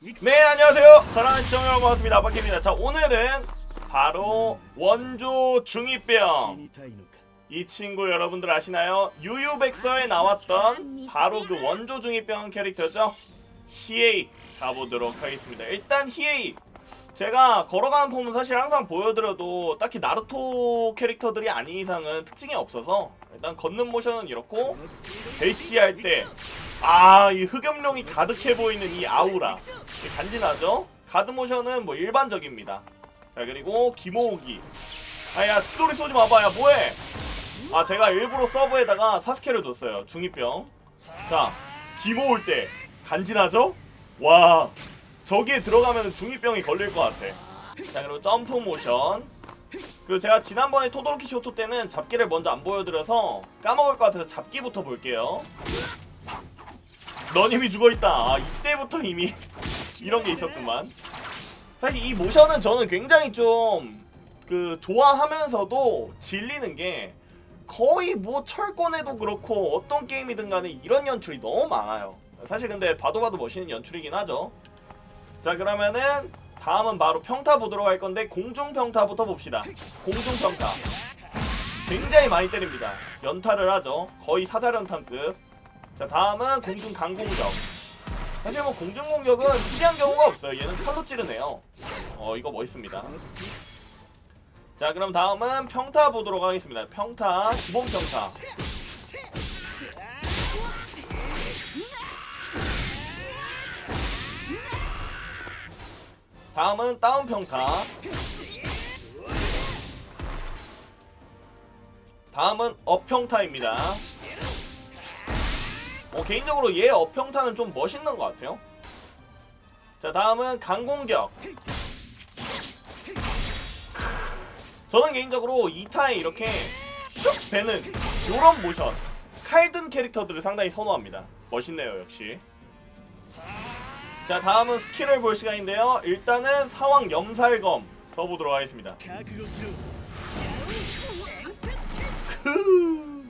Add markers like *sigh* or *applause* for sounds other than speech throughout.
네 안녕하세요. 사랑하는 시청자 여러분 반갑습니다. 아빠입니다. 자 오늘은 바로 원조 중이병. 이 친구 여러분들 아시나요? 유유백서에 나왔던 바로 그 원조 중이병 캐릭터죠? 히에이 가보도록 하겠습니다. 일단 히에이 제가 걸어가는 폼은 사실 항상 보여드려도 딱히 나루토 캐릭터들이 아닌 이상은 특징이 없어서 일단 걷는 모션은 이렇고 대시 할 때 아, 이 흑염룡이 가득해 보이는 이 아우라. 간지나죠? 가드 모션은 뭐 일반적입니다. 자, 그리고 기모으기. 아, 야, 치돌이 쏘지 마봐. 야, 뭐해? 아, 제가 일부러 서브에다가 사스케를 뒀어요. 중이병. 자, 기모을 때 간지나죠? 와, 저기에 들어가면 중이병이 걸릴 것 같아. 자, 그리고 점프 모션. 그리고 제가 지난번에 토도로키 쇼토 때는 잡기를 먼저 안 보여드려서 까먹을 것 같아서 잡기부터 볼게요. 넌 이미 죽어있다. 아, 이때부터 이미 *laughs* 이런 게 있었구만. 사실 이 모션은 저는 굉장히 좀 그 좋아하면서도 질리는 게 거의 뭐 철권에도 그렇고 어떤 게임이든 간에 이런 연출이 너무 많아요. 사실 근데 봐도 봐도 멋있는 연출이긴 하죠. 자 그러면은 다음은 바로 평타 보도록 할 건데 공중 평타부터 봅시다. 공중 평타. 굉장히 많이 때립니다. 연타를 하죠. 거의 사자연탄급. 자 다음은 공중 강공격 사실 뭐 공중 공격은 특이한 경우가 없어요 얘는 칼로 찌르네요 어 이거 멋있습니다 자 그럼 다음은 평타 보도록 하겠습니다 평타 기본 평타 다음은 다운 평타 다음은 업 평타입니다 어, 개인적으로 얘 어평타는 좀 멋있는 것 같아요. 자, 다음은 강공격. 저는 개인적으로 2타에 이렇게 슉 배는 요런 모션. 칼든 캐릭터들을 상당히 선호합니다. 멋있네요, 역시. 자, 다음은 스킬을 볼 시간인데요. 일단은 사왕 염살검 써보도록 하겠습니다. 크.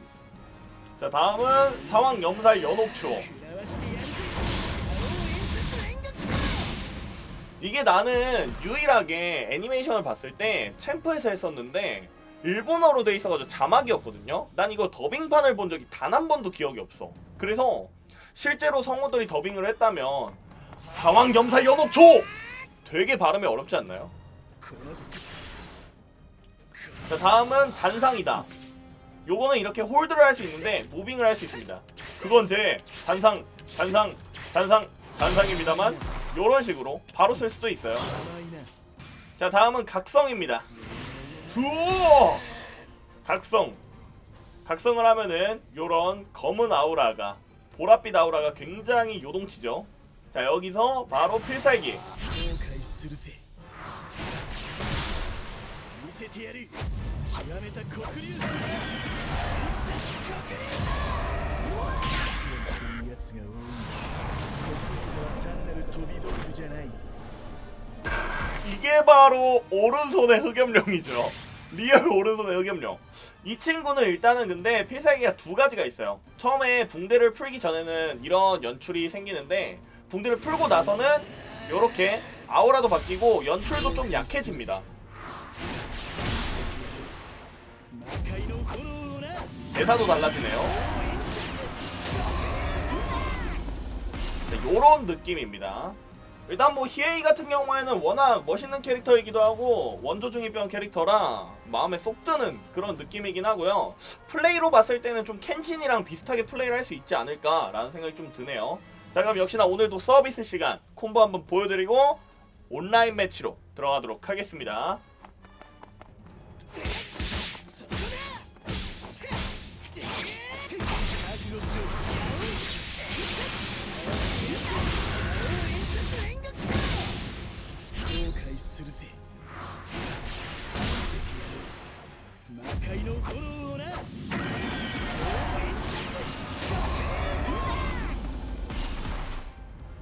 자 다음은 사왕 염살 연옥초 이게 나는 유일하게 애니메이션을 봤을 때 챔프에서 했었는데 일본어로 돼 있어가지고 자막이었거든요 난 이거 더빙판을 본 적이 단 한 번도 기억이 없어 그래서 실제로 성우들이 더빙을 했다면 사왕 염살 연옥초 되게 발음이 어렵지 않나요? 자 다음은 잔상이다 요거는 이렇게 홀드를 할 수 있는데 무빙을 할 수 있습니다. 그건 제 잔상, 잔상, 잔상, 잔상입니다만 요런 식으로 바로 쓸 수도 있어요. 자 다음은 각성입니다. 두어 각성. 각성을 하면은 요런 검은 아우라가 보랏빛 아우라가 굉장히 요동치죠. 자 여기서 바로 필살기. 이게 바로 오른손의 흑염룡이죠. 리얼 오른손의 흑염룡. 이 친구는 일단은 근데 필살기가 두 가지가 있어요. 처음에 붕대를 풀기 전에는 이런 연출이 생기는데 붕대를 풀고 나서는 이렇게 아우라도 바뀌고 연출도 좀 약해집니다. 대사도 달라지네요. 네, 요런 느낌입니다. 일단 뭐 히에이 같은 경우에는 워낙 멋있는 캐릭터이기도 하고 원조 중이병 캐릭터라 마음에 쏙 드는 그런 느낌이긴 하고요. 플레이로 봤을 때는 좀 켄신이랑 비슷하게 플레이를 할 수 있지 않을까라는 생각이 좀 드네요. 자 그럼 역시나 오늘도 서비스 시간 콤보 한번 보여드리고 온라인 매치로 들어가도록 하겠습니다.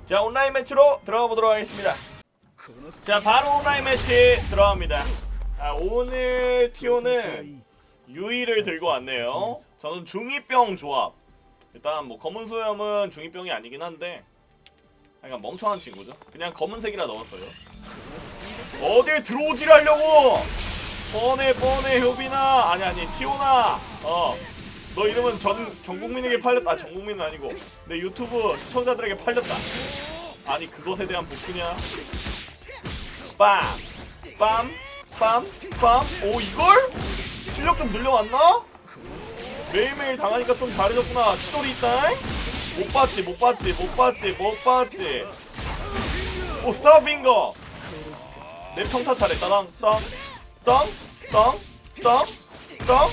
자 온라인 매치로 들어가 보도록 하겠습니다. 자 바로 온라인 매치 들어갑니다. 아, 오늘 티오는 유이를 들고 왔네요. 저는 중이병 조합. 일단 뭐 검은 수염은 중이병이 아니긴 한데 약간 멍청한 친구죠. 그냥 검은색이라 넣었어요. 어딜 들어오질 하려고! 뻔해 뻔해 효빈아. 아니 아니 티오나. 어. 너 이름은 전, 전 국민에게 팔렸다. 아, 전 국민은 아니고. 내 유튜브 시청자들에게 팔렸다. 아니 그것에 대한 복수냐? 빰 빰 빰 빰 오 이걸? 실력 좀 늘려왔나? 매일매일 당하니까 좀 잘해졌구나. 치돌이 있다 못 봤지 못 봤지 못 봤지 못 봤지. 오 스타핑거 내 평타 차례 따당 땅 땅, 땅, 땅.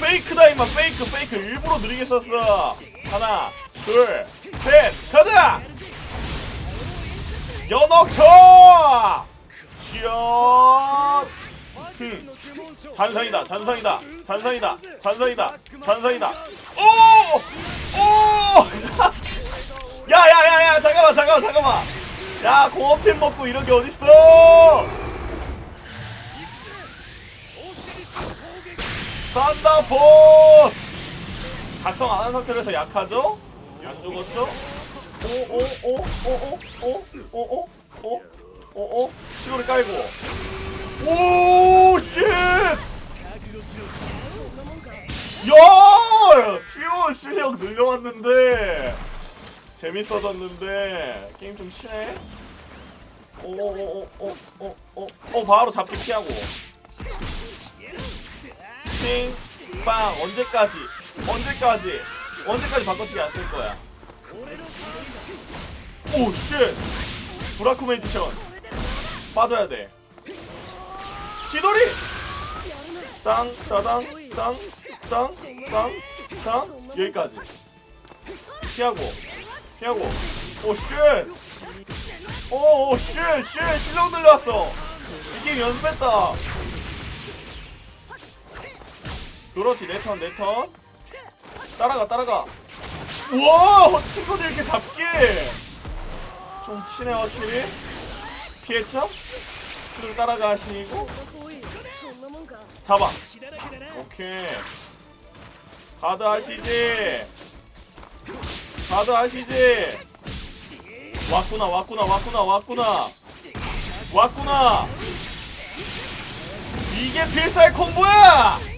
페이크 다이만 페이크 페이크 일부러 느리게 썼어. 하나, 둘, 셋, 가자. 연옥쳐. 지연. 흠. 잔상이다, 잔상이다, 잔상이다, 잔상이다, 잔상이다. 오, 오. *laughs* 야야야야, 잠깐만, 잠깐만, 잠깐만. 야, 공업템 먹고 이런 게 어딨어? 썬더포스! 각성 안 한 상태에서 약하죠? 안 죽었죠? 오오오오오오오오오오오 시골을 깔고 오 쉣! 야! 티오 실력 늘려왔는데 재밌어졌는데 게임 좀 치네? 오오오오오오오 바로 잡기 피하고 띵, 빵, 언제까지? 언제까지? 언제까지 바꿔치기 안 쓸 거야? 오, 쉣! 브라쿠 메디션. 빠져야 돼. 시도리! 땅, 따당, 땅, 땅, 땅, 땅, 여기까지. 피하고, 피하고. 오, 쉣! 오, 오, 쉣, 쉣! 실력 늘려왔어! 이 게임 연습했다! 그렇지 내턴 내턴. 따라가 따라가. 우와 친구들 이렇게 잡게. 좀 친해 확실히. 피했죠? 쭉 따라가시고. 잡아. 오케이. 가드 하시지. 가드 하시지. 왔구나 왔구나 왔구나 왔구나. 왔구나. 이게 필살 콤보야!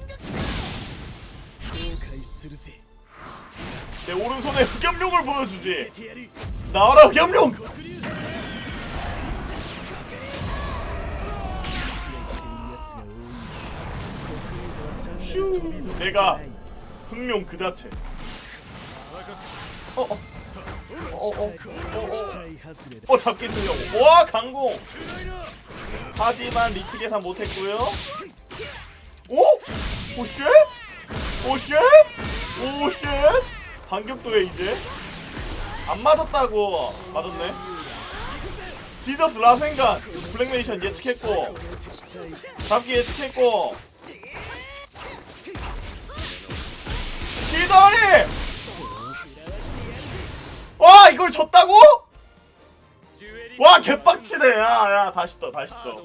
내 오른손에 흑염룡을 보여주지. 나와라 흑염룡! 슈! 내가 흑룡 그 자체. 어어. 어어어어 잡기 쓰려고. 와 강공! 하지만 리치 계산 못했고요. 오? 오쉣? 오쉣? 오쉣? 반격도에 이제 안 맞았다고 맞았네. 지저스 라생간 블랙메이션 예측했고 잡기 예측했고. 시더리 와 이걸 졌다고? 와 개빡치네. 야야 야, 다시 떠 다시 떠.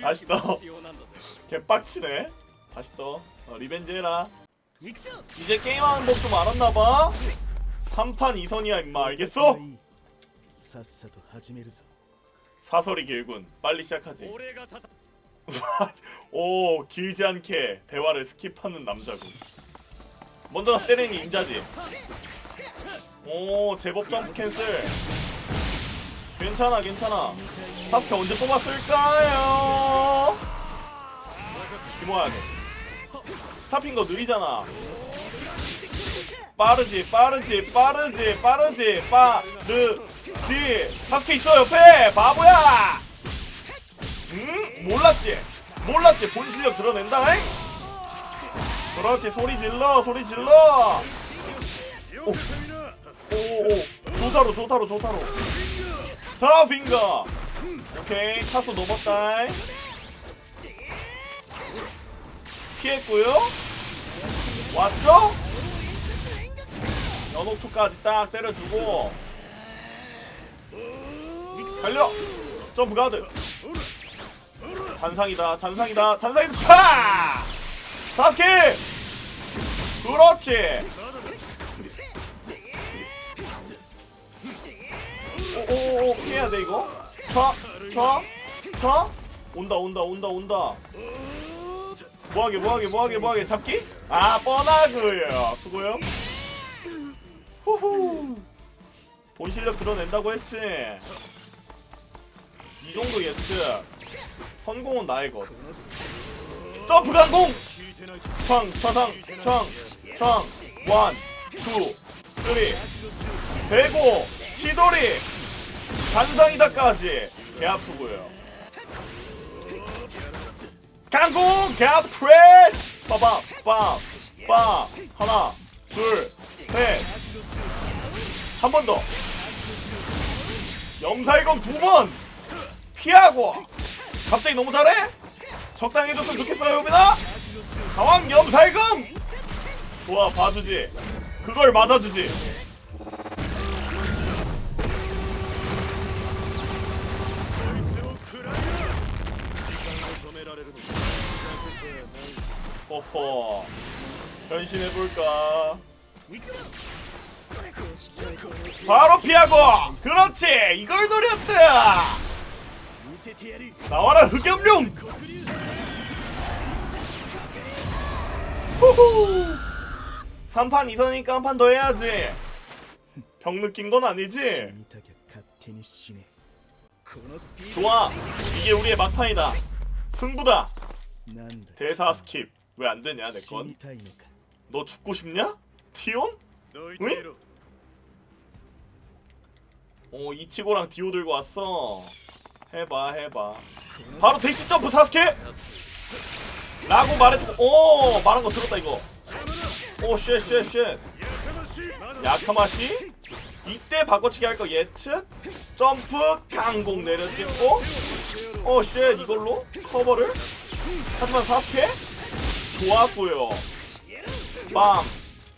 다시 떠. *laughs* 개빡치네. 다시 떠. 어, 리벤지 해라. 이제 게임하는 법 좀 알았나봐. 3판 2선이야 임마. 알겠어? 사설이 길군. 빨리 시작하지. *laughs* 오 길지 않게 대화를 스킵하는 남자군. 먼저 때리는 게 임자지. 오 제법 점프 캔슬. 괜찮아 괜찮아. 사스케 언제 뽑았을까요? 김호야 스타핑 거 느리잖아. 빠르지 빠르지 빠르지 빠르지 빠르지. 사스케 있어 옆에. 바보야! 응? 몰랐지? 몰랐지? 본 실력 드러낸다 잉? 그렇지 소리 질러 소리 질러. 오 오오 조타로 조타로 조타로. 스타핑거. 오케이 카소 넘었다 피했고요 왔죠? 연옥초까지 딱 때려주고. 달려! 점프 가드. 잔상이다 잔상이다 잔상이다. 파 사스케! 그렇지! 꼭 피해야 돼 이거? 촥촥촥 온다 온다 온다 온다. 뭐하게 뭐하게 뭐하게 뭐하게 잡기? 아 뻔하구요. 수고염 후후. 본 실력 드러낸다고 했지? 이 정도 예측. 성공은 나의 것. 점프 강공! 청청상청청. 원, 투, 쓰리. 대고 시돌이. 반상이다까지. 개 아프고요. 강공! 개 크래쉬 빠밤 빰빰 하나 둘셋한 번 더. 염살검 두 번. 피하고. 갑자기 너무 잘해? 적당히 해줬으면 좋겠어요 유빈아. 가왕 염살검. 좋아 봐주지. 그걸 맞아주지 아파 변신해볼까? 바로 피하고! 그렇지! 이걸 노렸다! 나와라 흑염룡! 후후! 3판 2선이니까 한 판 더 해야지. 병 느낀 건 아니지? 좋아. 이게 우리의 막판이다. 승부다. 대사 스킵. 왜 안 되냐 死 내건 にたいのか 너 죽고 싶냐? 티온? どいてみろ 어 이치고랑 디오 들고 왔어 해봐 해봐 바로 대시 점프 사스케 라고 말해두고 오 말한 거 들었다 이거 오쉣쉣쉣 やかましいまだ 야카마시 이때 바꿔치기 할 거 예측 점프 강공 내려찍고 오쉣 이걸로 커버를 하지만 사스케 좋았고요. 빰,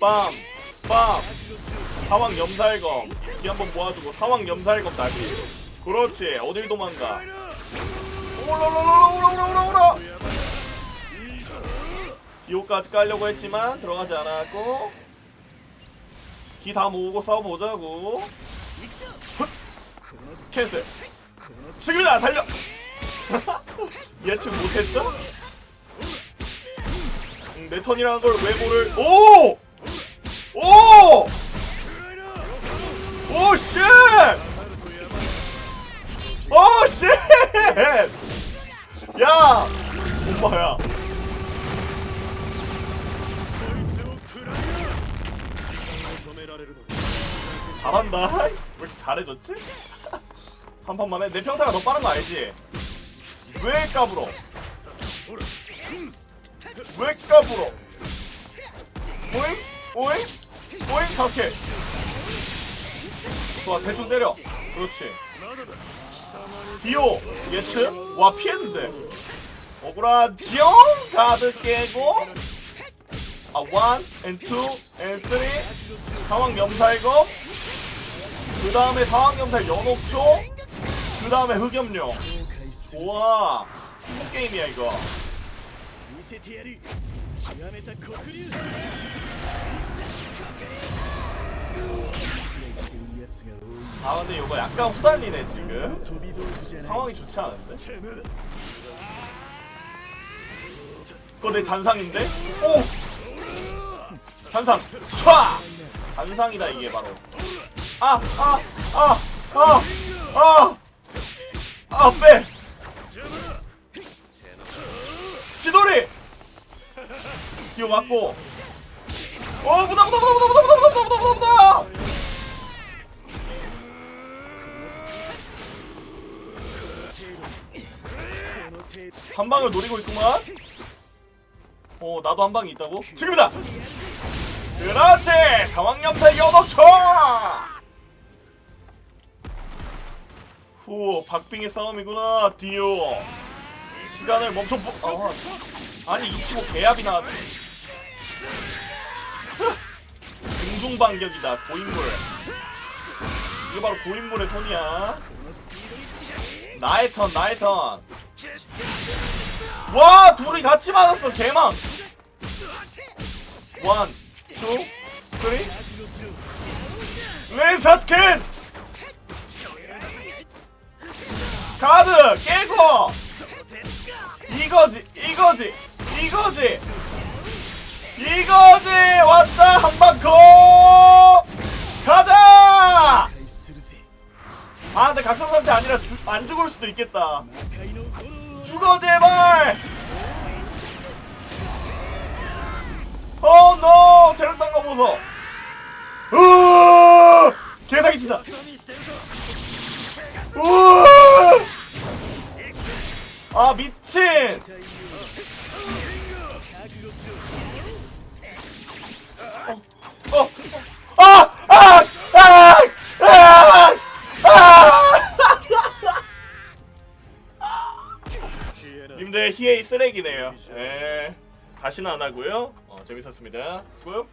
빰, 빰. 사왕 염살검. 이기 한번 모아두고 사왕 염살검 다시. 그렇지. 어딜 도망가? 오라오라오라오라오라. 이호까지 깔려고 했지만 들어가지 않았고. 기 다 모으고 싸워보자고. 캐슬. 지금이다. 달려. *laughs* 예측 못했죠? 내 턴이라는 걸 외모를 오! 오! 오 쉣! 오 쉣! 야! 엄마야. 잘한다. *laughs* 왜 이렇게 잘해졌지? *laughs* 한 판만 해. 내 평타가 더 빠른 거 알지? 왜 까불어? 왜 까불어? 오잉? 오잉? 오잉? 사스케. 좋아 대충 때려. 그렇지. 디오 예츠 와 피했는데. 억울한 지형 가드 깨고. 아 원, 앤 투, 앤 쓰리. 상황 염살고. 그 다음에 상황 염살 연옥조. 그 다음에 흑염룡. 우와. 게임이야 이거. せてやる極めた黒竜試合してるやつが多い 아 근데 이거 약간 후달리네 지금 飛び道具じゃない 상황이 좋지 않은데? てめえ 그거 내 잔상인데? 오! 잔상! 촤! 잔상이다 이게 바로 아! 아! 아! 아! 아! 아 빼! 뛰어맞고. 어 무다 무다 무다 무다 무다 무다 무다 무다 무다 무다 한 방을 노리고 있구만 어 나도 한 방이 있다고? 지금이다! 그렇지! 상황염사 연어총! 후 박빙의 싸움이구나 디오 시간을 멈춰 아, 아니 25 배합이 나왔네 공중 반격이다 고인물 이게 바로 고인물의 손이야. 나의 턴 나의 턴와 둘이 같이 맞았어 개망. 원, 투, 쓰리. 레사트킨 가드 깨고! 이거지 이거지 이거지. 이거지! 왔다 한방 고 가자! 아 근데 각성상태 아니라 주, 안 죽을 수도 있겠다. 죽어 제발! 어노! no. 재력 딴거 보소. 으! 개사기 친다. 으아 미친! 예, 다시는 안 하고요. 어, 재밌었습니다. 수고.